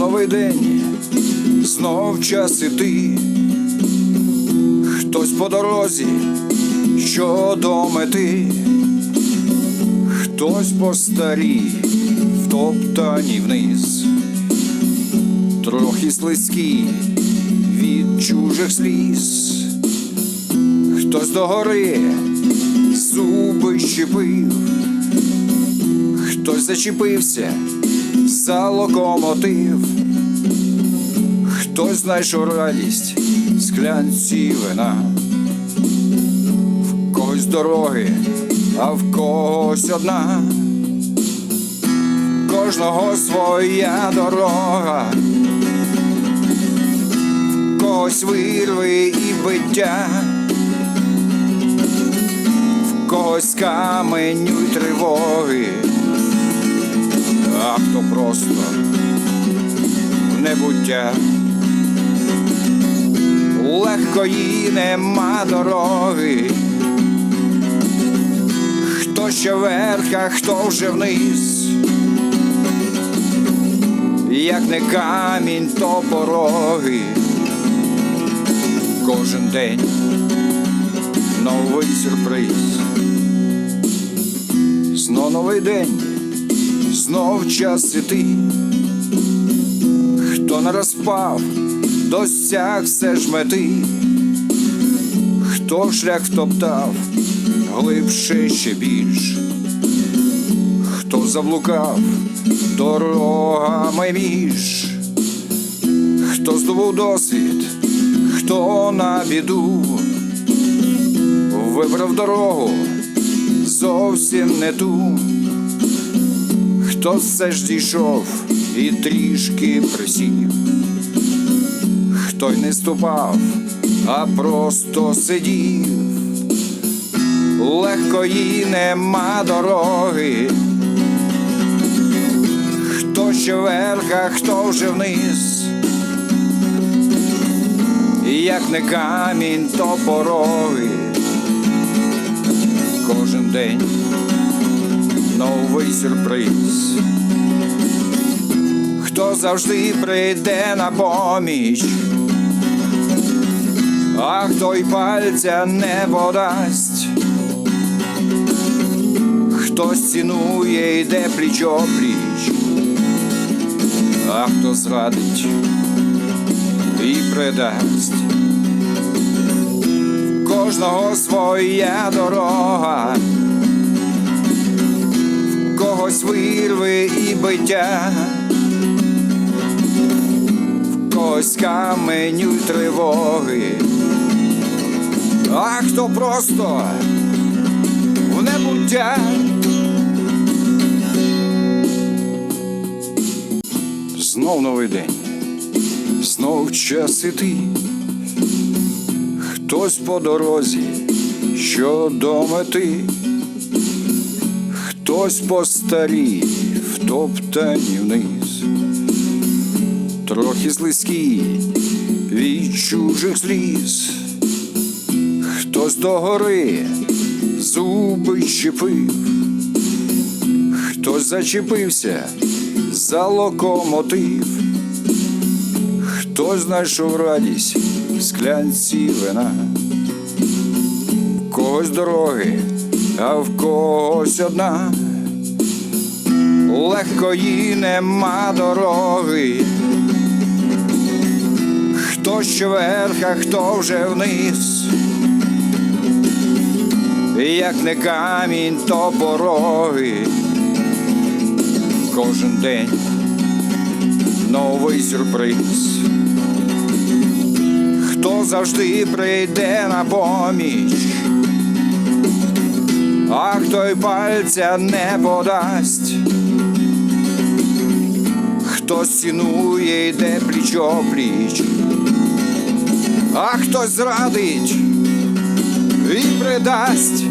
новий день, знов час іти. Хтось по дорозі, що до мети, хтось по старій, втоптані вниз, трохи слизькі від чужих сліз, хтось до гори зуби щепив, хтось зачепився за локомотив, хтось знайшов радість в склянці вина, в когось дороги, а в когось одна, в кожного своя дорога, в когось вирви і биття. В когось каменю й тривоги, а хто просто небуття. Легкої нема дороги, хто ще вверх, а хто вже вниз, як не камінь, то пороги, кожен день новий сюрприз. Знов новий день, знов час іти. Хто не розпав, досяг все ж мети, хто шлях втоптав, глибше ще більш, хто заблукав дорогами між, хто здобув досвід, хто на біду? Вибрав дорогу зовсім не ту, хто все ж дійшов і трішки присів, хто й не ступав, а просто сидів, легкої нема дороги, хто ще вверх, а хто вже вниз. Як не камінь, то пороги кожен день новий сюрприз. Хто завжди прийде на поміч, а хто й пальця не подасть, хтось цінує, йде пліч опліч, а хто зрадить і предасть. Кожного своя дорога, в когось вирви і биття, в когось каменю тривоги, а хто просто в небуття. Знов новий день, знов час іти. Хтось по дорозі, що до мети, хтось по старій, втоптані вниз, трохи слизькі від чужих сліз, хтось до гори зуби щепив, хтось зачепився за локомотив, хтось знайшов радість в склянці вина, в когось дороги, а в когось одна. Легкої нема дороги, хто ще вверх, а хто вже вниз, як не камінь, то пороги, кожен день новий сюрприз. Хто завжди прийде на поміч, а хто й пальця не подасть, хто цінує, йде пліч опліч, а хтось зрадить і придасть.